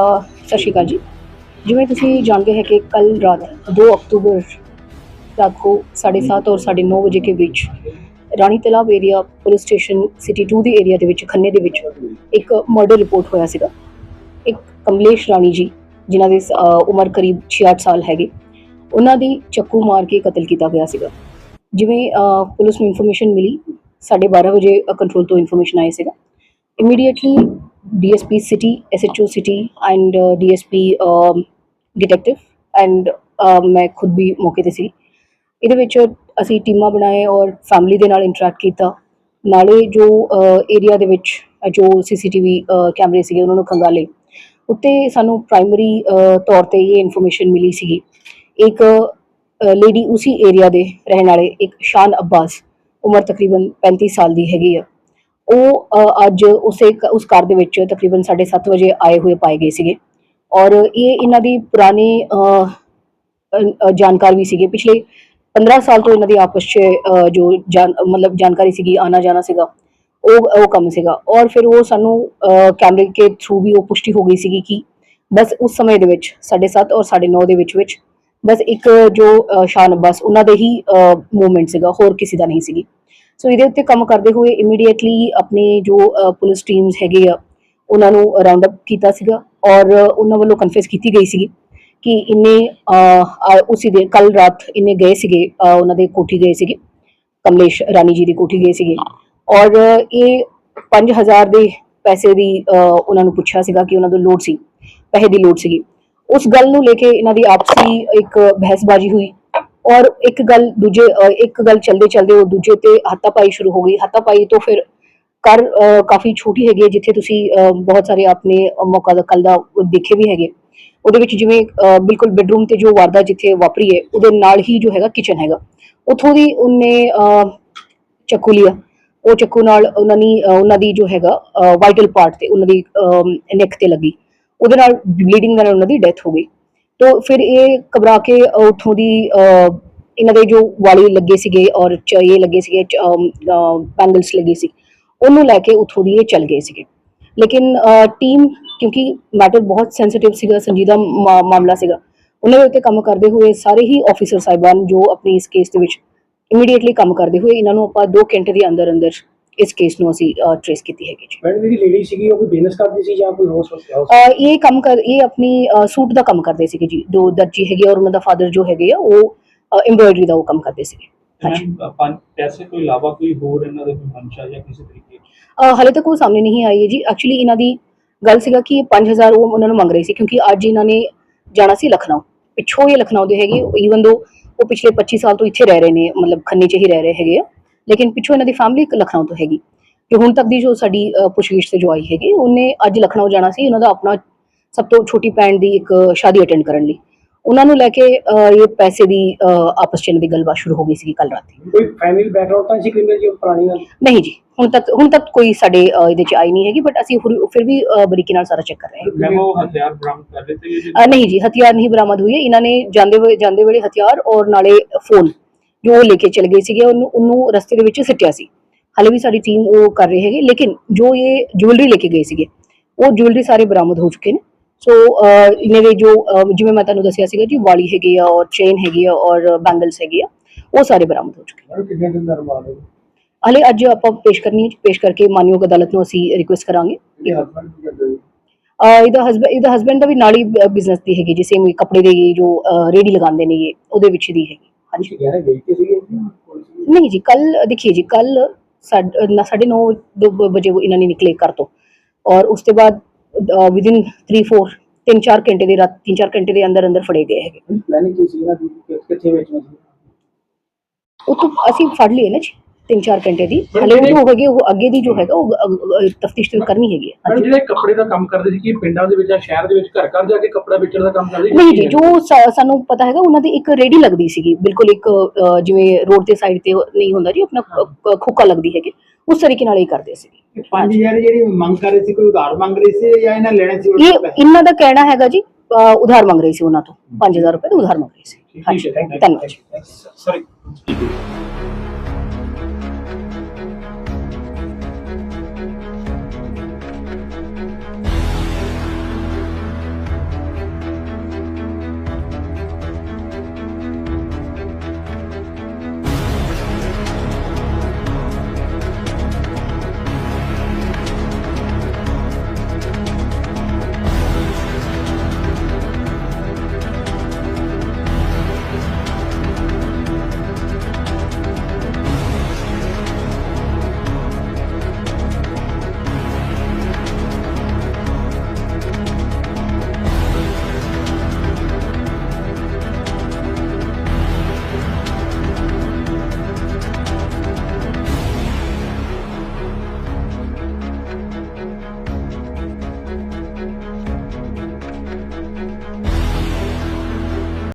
ਸਤਿ ਸ਼੍ਰੀ ਅਕਾਲ ਜੀ। ਜਿਵੇਂ ਤੁਸੀਂ ਜਾਣਦੇ ਹੈ ਕਿ ਕੱਲ ਰਾਤ 2 ਅਕਤੂਬਰ ਰਾਤ ਕੋ 7:30 ਔਰ 9:30 ਵਜੇ ਕੇ ਵਿੱਚ ਰਾਣੀ ਤਲਾਬ ਏਰੀਆ ਪੁਲਿਸ ਸਟੇਸ਼ਨ ਸਿਟੀ 2 ਦੇ ਏਰੀਆ ਦੇ ਵਿੱਚ, ਖੰਨੇ ਦੇ ਵਿੱਚ ਇੱਕ ਮਰਡਰ ਰਿਪੋਰਟ ਹੋਇਆ ਸੀਗਾ। ਇੱਕ ਕਮਲੇਸ਼ ਰਾਣੀ ਜੀ, ਜਿਨ੍ਹਾਂ ਦੀ ਉਮਰ ਕਰੀਬ 68 ਸਾਲ ਹੈਗੇ, ਉਹਨਾਂ ਦੀ ਚੱਕੂ ਮਾਰ ਕੇ ਕਤਲ ਕੀਤਾ ਗਿਆ ਸੀਗਾ। ਜਿਵੇਂ ਪੁਲਿਸ ਨੂੰ ਇਨਫੋਰਮੇਸ਼ਨ ਮਿਲੀ 12:30 ਵਜੇ ਕੰਟਰੋਲ ਤੋਂ ਇਨਫੋਰਮੇਸ਼ਨ ਆਈ ਸੀਗਾ। Immediately DSP City, SHO City and uh, DSP um, Detective. And uh, ਮੈਂ ਖੁਦ ਵੀ ਮੌਕੇ ਤੇ ਸੀ। ਇਹਦੇ ਵਿੱਚ ਅਸੀਂ ਟੀਮਾਂ ਬਣਾਏ ਔਰ ਫੈਮਿਲੀ ਦੇ ਨਾਲ ਇੰਟਰੈਕਟ ਕੀਤਾ। ਨਾਲੇ ਜੋ ਏਰੀਆ ਦੇ ਵਿੱਚ ਜੋ ਸੀਸੀਟੀਵੀ ਕੈਮਰੇ ਸੀਗੇ ਉਹਨਾਂ ਨੂੰ ਖੰਗਾਲੇ। ਉੱਤੇ ਸਾਨੂੰ ਪ੍ਰਾਇਮਰੀ ਤੌਰ ਤੇ ਇਹ ਇਨਫੋਰਮੇਸ਼ਨ ਮਿਲੀ ਸੀਗੀ। ਇੱਕ ਲੇਡੀ ਉसी ਏਰੀਆ ਦੇ ਰਹਿਣ ਵਾਲੇ ਇੱਕ ਸ਼ਾਨ ਅਬਾਸ। ਉਮਰ ਤਕਰੀਬਨ 35 ਸਾਲ ਦੀ ਹੈਗੀ ਆ। ਉਹ ਅੱਜ ਉਸੇ ਉਸ ਕਾਰ ਦੇ ਵਿੱਚ ਤਕਰੀਬਨ 7:30 ਵਜੇ ਆਏ ਹੋਏ ਪਾਏ ਗਏ ਸੀਗੇ। ਔਰ ਇਹ ਇਹਨਾਂ ਦੀ ਪੁਰਾਣੀ ਜਾਣਕਾਰ ਵੀ ਸੀਗੇ। ਪਿਛਲੇ 15 ਸਾਲ ਤੋਂ ਇਹਨਾਂ ਦੀ ਆਪਸ 'ਚ ਜੋ ਮਤਲਬ ਜਾਣਕਾਰੀ ਸੀਗੀ ਆਣਾ ਜਾਣਾ ਸੀਗਾ, ਉਹ ਉਹ ਕੰਮ ਸੀਗਾ। ਔਰ ਫਿਰ ਉਹ ਸਾਨੂੰ ਕੈਮਰੇ ਕੇ ਥਰੂ ਵੀ ਉਹ ਪੁਸ਼ਟੀ ਹੋ ਗਈ ਸੀਗੀ ਕਿ ਬਸ ਉਸ ਸਮੇਂ ਦੇ ਵਿੱਚ 7:30 ਔਰ 9:30 ਦੇ ਵਿੱਚ ਵਿੱਚ ਬਸ ਇੱਕ ਜੋ ਸ਼ਾਨ ਬਸ ਉਹਨਾਂ ਦੇ ਹੀ ਮੂਵਮੈਂਟ ਸੀਗਾ, ਹੋਰ ਕਿਸੇ ਦਾ ਨਹੀਂ ਸੀਗੀ। ਸੋ ਇਹਦੇ ਉੱਤੇ ਕੰਮ ਕਰਦੇ ਹੋਏ ਇਮੀਡੀਏਟਲੀ ਆਪਣੇ ਜੋ ਪੁਲਿਸ ਟੀਮਸ ਹੈਗੇ ਆ ਉਹਨਾਂ ਨੂੰ ਰਾਉਂਡ ਅਪ ਕੀਤਾ ਸੀਗਾ ਔਰ ਉਹਨਾਂ ਵੱਲੋਂ ਕਨਫੈਸ ਕੀਤੀ ਗਈ ਸੀਗੀ ਕਿ ਇੰਨੇ ਅ, ਆ- ਉਸੇ ਦੇ ਕੱਲ ਰਾਤ ਇੰਨੇ ਗਏ ਸੀਗੇ ਉਹਨਾਂ ਦੇ ਕੋਠੀ ਗਏ ਸੀਗੇ ਕਮਲੇਸ਼ ਰਾਣੀ ਜੀ ਦੀ ਕੋਠੀ ਗਏ ਸੀਗੇ ਔਰ ਇਹ 5000 ਦੇ ਪੈਸੇ ਦੀ ਉਹਨਾਂ ਨੂੰ ਪੁੱਛਿਆ ਸੀਗਾ ਕਿ ਉਹਨਾਂ ਨੂੰ ਲੋੜ ਸੀ ਪੈਸੇ ਦੀ ਲੋੜ ਸੀਗੀ। ਉਸ ਗੱਲ ਨੂੰ ਲੈ ਕੇ ਇਹਨਾਂ ਦੀ ਆਪਸੀ ਇੱਕ ਬਹਿਸਬਾਜ਼ੀ ਹੋਈ ਔਰ ਇੱਕ ਗੱਲ ਦੂਜੇ ਇੱਕ ਗੱਲ ਚਲਦੇ ਚਲਦੇ ਉਹ ਦੂਜੇ ਤੇ ਹੱਤਾਪਾਈ ਸ਼ੁਰੂ ਹੋ ਗਈ। ਹੱਤਾਪਾਈ ਤੋਂ ਫਿਰ ਕਰ ਕਾਫੀ ਛੋਟੀ ਹੈਗੀ ਹੈ, ਜਿੱਥੇ ਤੁਸੀਂ ਬਹੁਤ ਸਾਰੇ ਆਪਣੇ ਮੌਕਾ ਦਾ ਕੱਲ ਦਾ ਦੇਖੇ ਵੀ ਹੈਗੇ। ਉਹਦੇ ਵਿੱਚ ਜਿਵੇਂ ਬਿਲਕੁਲ ਬੈਡਰੂਮ ਤੇ ਜੋ ਵਾਰਦਾ ਜਿੱਥੇ ਵਾਪਰੀ ਹੈ, ਉਹਦੇ ਨਾਲ ਹੀ ਜੋ ਹੈਗਾ ਕਿਚਨ ਹੈਗਾ। ਉਥੋਂ ਦੀ ਉਹਨੇ ਚੱਕੂ ਲਿਆ। ਉਹ ਚੱਕੂ ਨਾਲ ਉਹਨਾਂ ਦੀ ਉਹਨਾਂ ਦੀ ਜੋ ਹੈਗਾ ਵਾਈਟਲ ਪਾਰਟ ਤੇ ਉਹਨਾਂ ਦੀ ਨੈਕ ਤੇ ਲੱਗੀ। ਉਹਦੇ ਨਾਲ ਬਲੀਡਿੰਗ ਨਾਲ ਉਹਨਾਂ ਦੀ ਡੈਥ ਹੋ ਗਈ। ਤੋ ਫਿਰ ਇਹ ਘਬਰਾ ਕੇ ਉਥੋਂ ਦੀ ਇਹਨਾਂ ਦੇ ਜੋ ਵਾਲੀ ਲੱਗੇ ਸੀਗੇ ਔਰ ਚ- ਇਹ ਲੱਗੇ ਸੀਗੇ ਪੈਂਗਲਸ ਲੱਗੇ ਸੀ, ਉਹਨੂੰ ਲੈ ਕੇ ਉਥੋਂ ਦੀ ਇਹ ਚੱਲ ਗਏ ਸੀਗੇ। ਲੇਕਿਨ ਟੀਮ ਕਿਉਂਕਿ ਮੈਟਰ ਬਹੁਤ ਸੈਂਸਿਟਿਵ ਸੀਗਾ, ਸੰਜੀਦਾ ਮਾਮਲਾ ਸੀਗਾ। ਉਹਨਾਂ ਦੇ ਉੱਤੇ ਕੰਮ ਕਰਦੇ ਹੋਏ ਸਾਰੇ ਹੀ ਆਫੀਸਰ ਸਾਹਿਬਾਨ ਜੋ ਆਪਣੀ ਇਸ ਕੇਸ ਦੇ ਵਿੱਚ ਇਮੀਡੀਏਟਲੀ ਕੰਮ ਕਰਦੇ ਹੋਏ, ਇਹਨਾਂ ਨੂੰ ਆਪਾਂ 2 ਘੰਟੇ ਦੇ ਅੰਦਰ ਅੰਦਰ ਇਸ ਕੇਸ ਨੂੰ ਅਸੀਂ ਟ੍ਰੇਸ ਕੀਤੀ ਹੈਗੀ ਜੀ। ਮੈਡਮ ਜਿਹੜੀ ਲੇਡੀ ਸੀਗੀ ਉਹ ਕੋਈ ਬਿਜ਼ਨਸ ਕਰਦੀ ਸੀ ਜਾਂ ਕੋਈ ਹੋਰ ਸੋਚਿਆ ਅਹ ਇਹ ਕੰਮ ਕਰ ਇਹ ਆਪਣੀ ਸੂਟ ਦਾ ਕੰਮ ਕਰਦੇ ਸੀਗੇ ਜੀ। ਦੋ ਦਰਜੀ ਹੈਗੇ ਔਰ ਉਹਨਾਂ ਦਾ ਫਾਦਰ ਜੋ ਹੈਗੇ ਆ ਉਹ ਐਮਬ੍ਰੋਇਡਰੀ ਦਾ ਉਹ ਕੰਮ ਕਰਦੇ ਸੀਗੇ। ਪੈਸੇ ਤੋਂ ਇਲਾਵਾ ਕੋਈ ਹੋਰ ਇਹਨਾਂ ਦੇ ਕੋਈ ਮਨਸ਼ਾ ਜਾਂ ਕਿਸੇ ਤਰੀਕੇ? ਹਾਲੇ ਤੱਕ ਉਹ ਸਾਹਮਣੇ ਨਹੀਂ ਆਈ ਹੈ ਜੀ। ਐਕਚੁਅਲੀ ਇਹਨਾਂ ਦੀ ਗੱਲ ਸੀਗਾ ਕਿ ਇਹ 5000 ਉਹ ਉਹਨਾਂ ਨੂੰ ਮੰਗ ਰਹੇ ਸੀ ਕਿਉਂਕਿ ਅੱਜ ਇਹਨਾਂ ਨੇ ਜਾਣਾ ਸੀ ਲਖਨਊ। ਪਿੱਛੋਂ ਇਹ ਲਖਨਊ ਦੇ ਹੈਗੇ ਈਵਨ ਦੋ ਉਹ ਪਿਛਲੇ 25 ਸਾਲ ਤੋਂ ਇੱਥੇ ਰਹਿ ਰਹੇ ਨੇ ਮਤਲਬ ਖੰਨੇ 'ਚ ਹੀ ਰਹਿ ਰਹੇ ਹੈਗੇ ਆ। ਲੇਕਿਨ ਪਿੱਛੋਂ ਇਹਨਾਂ ਦੀ ਫੈਮਿਲੀ ਲਖਨਊ ਤੋਂ ਹੈਗੀ। ਤੇ ਹੁਣ ਤੱਕ ਦੀ ਜੋ ਸਾਡੀ ਪੁੱਛਗਿੱਛ ਤੇ ਜੋ ਆਈ ਹੈਗੀ ਉਹਨੇ ਅੱਜ ਲਖਨਊ ਜਾਣਾ ਸੀ ਉਹਨਾਂ ਦਾ ਆਪਣਾ ਸਭ ਤੋਂ ਛੋਟੀ ਭੈਣ ਦੀ ਇੱਕ ਸ਼ਾਦੀ ਅਟੈਂਡ ਕਰਨ ਲਈ। ਉਹਨਾਂ ਨੂੰ ਲੈ ਕੇ ਇਹ ਪੈਸੇ ਦੀ ਆਪਸ 'ਚ ਦੀ ਗੱਲਬਾਤ ਸ਼ੁਰੂ ਹੋ ਗਈ ਸੀ ਕੱਲ ਰਾਤੀ। ਕੋਈ ਫੈਮਿਲੀ ਬੈਕਗ੍ਰਾਉਂਡ ਤਾਂ ਸੀ ਕ੍ਰਿਮੀਨਲ ਜੀ ਪੁਰਾਣੀ ਗੱਲ? ਨਹੀਂ ਜੀ ਹੁਣ ਤੱਕ ਹੁਣ ਤੱਕ ਕੋਈ ਸਾਡੇ ਇਹਦੇ ਚ ਆਈ ਨਹੀਂ ਹੈਗੀ ਬਟ ਅਸੀਂ ਫਿਰ ਵੀ ਬਰੀਕੀ ਨਾਲ ਸਾਰਾ ਚੈੱਕ ਕਰ ਰਹੇ ਮੈਮ ਉਹ ਹਥਿਆਰ ਬਰਾਮਦ ਕਰ ਲਏ ਤੇ ਹਾਂ ਨਹੀਂ ਜੀ ਹਥਿਆਰ ਨਹੀਂ ਬਰਾਮਦ ਹੋਈ ਹੈ। ਇਹਨਾਂ ਨੇ ਜਾਂਦੇ ਹੋਏ ਜਾਂਦੇ ਵੇਲੇ ਹਥਿਆਰ ਔਰ ਨਾਲੇ ਫੋਨ ਜੋ ਉਹ ਲੈ ਕੇ ਚਲੇ ਗਏ ਸੀਗੇ ਉਹਨੂੰ ਉਹਨੂੰ ਰਸਤੇ ਦੇ ਵਿੱਚ ਸਿੱਟਿਆ ਸੀ। ਹਾਲੇ ਵੀ ਸਾਡੀ ਟੀਮ ਉਹ ਕਰ ਰਹੀ ਹੈਗੀ ਲੇਕਿਨ ਜੋ ਇਹ ਜੁਐਲਰੀ ਲੈ ਕੇ ਗਏ ਸੀਗੇ ਉਹ ਜੁਐਲਰੀ ਸਾਰੇ ਬਰਾਮਦ ਹੋ ਚੁੱਕੇ ਨੇ। ਸੋ ਇਹਨਾਂ ਦੇ ਜੋ ਜਿਵੇਂ ਮੈਂ ਤੁਹਾਨੂੰ ਦੱਸਿਆ ਸੀਗਾ ਜੀ ਵਾਲੀ ਹੈਗੀ ਆ ਔਰ ਚੇਨ ਹੈਗੀ ਆ ਔਰ ਬੈਂਗਲਸ ਹੈਗੀ ਆ ਉਹ ਸਾਰੇ ਬਰਾਮਦ ਹੋ ਚੁੱਕੇ ਮੈਡਮ ਕਿੰਨੇ ਦਿਨ ਦਾ ਰਿਮਾਂਡ ਹੈ? ਹਲੇ ਅੱਜ ਆਪਾਂ ਪੇਸ਼ ਕਰਨੀ ਹੈ ਪੇਸ਼ ਕਰਕੇ ਮਾਨਯੋਗ ਅਦਾਲਤ ਨੂੰ ਅਸੀਂ ਰਿਕੁਐਸਟ ਕਰਾਂਗੇ। ਇਹਦਾ ਹਸਬੈਂਡ ਇਹਦਾ ਹਸਬੈਂਡ ਦਾ ਵੀ ਨਾਲ ਹੀ ਬਿਜ਼ਨਸ ਦੀ ਹੈਗੀ ਜੀ ਸੇਮ ਕੱਪੜੇ ਦੀ ਜੋ ਰੇਡੀ ਲਗਾਉਂਦੇ ਨੇ ਇਹ ਉਹਦੇ ਵਿੱਚ ਦੀ ਹੈਗੀ। ਹਾਂਜੀ। ਤੁਸੀਂ ਕਹਿ ਰਹੇ ਵੇਚਦੇ ਸੀਗੇ? ਕੋਈ ਸੀ? ਨਹੀਂ ਜੀ ਕੱਲ ਦੇਖੀਏ ਜੀ ਕੱਲ ਸਾਢੇ ਨੌ ਦੋ ਬ- ਵਜੇ ਉਹ ਇਹਨਾਂ ਨੇ ਨਿਕਲੇ ਘਰ ਤੋਂ। ਔਰ ਉਸ ਤੋਂ ਬਾਅਦ ਵਿਦਿਨ 3 4 ਤਿੰਨ ਚਾਰ ਘੰਟੇ ਦੇ ਰਾਤ ਤਿੰਨ ਚਾਰ ਘੰਟੇ ਦੇ ਅੰਦਰ ਅੰਦਰ ਫੜੇ ਗਏ ਹੈਗੇ। ਪਲੈਨਿੰਗ ਕੀ ਸੀ ਨਾ ਕਿ ਕਿੱਥੇ ਵੇਚਣਾ ਸੀ? ਉਹ ਤੋਂ ਅਸੀਂ ਫੜ ਲਏ ਨਾ ਜੀ। ਤਿੰਨ ਚਾਰ ਘੰਟੇ ਦੀ। ਹਲੇ ਉਹ ਜੋ ਹੈਗੇ ਉਹ ਅੱਗੇ ਦੀ ਜੋ ਹੈਗਾ ਉਹ ਤਫਤੀਸ਼ ਤੇ ਕਰਨੀ ਹੈਗੀ ਹੈ। ਜਿਹੜੇ ਕੱਪੜੇ ਦਾ ਕੰਮ ਕਰਦੇ ਸੀ ਕਿ ਪਿੰਡਾਂ ਦੇ ਵਿੱਚ ਜਾਂ ਸ਼ਹਿਰ ਦੇ ਵਿੱਚ ਘਰ ਘਰ ਜਾ ਕੇ ਕੱਪੜਾ ਵੇਚਣ ਦਾ ਕੰਮ ਕਰਦੇ ਸੀ? ਨਹੀਂ ਜੀ ਜੋ ਸਾ- ਸਾਨੂੰ ਪਤਾ ਹੈਗਾ ਉਹਨਾਂ ਦੀ ਇੱਕ ਰੇੜੀ ਲੱਗਦੀ ਸੀਗੀ। ਬਿਲਕੁਲ ਇੱਕ ਅ, ਜਿਵੇਂ ਰੋਡ ਦੇ ਸਾਈਡ ਤੇ ਉਹ ਨਹੀਂ ਹੁੰਦਾ ਜੀ ਆਪਣਾ ਖ- ਖ- ਖੋਕਾ ਲੱਗਦੀ ਹੈਗੀ। ਉਸ ਤਰੀਕੇ ਨਾਲ ਹੀ ਕਰਦੇ ਸੀ 5000 ਜਿਹੜੀ ਮੰਗ ਕਰ ਰਹੇ ਸੀ ਕੋਈ ਉਧਾਰ ਮੰਗ ਰਹੀ ਸੀ ਜਾਂ ਇਹਨਾਂ ਲੈਣੇ ਸੀ ਇਹ ਇਹਨਾਂ ਦਾ ਕਹਿਣਾ ਹੈਗਾ ਜੀ ਉਧਾਰ ਮੰਗ ਰਹੀ ਸੀ ਉਹਨਾਂ ਤੋਂ। 5000 ਰੁਪਏ ਦਾ ਉਧਾਰ ਮੰਗ ਰਹੀ ਸੀ। ਹਾਂਜੀ। ਹੈ. ਧੰਨਵਾਦ ਸੌਰੀ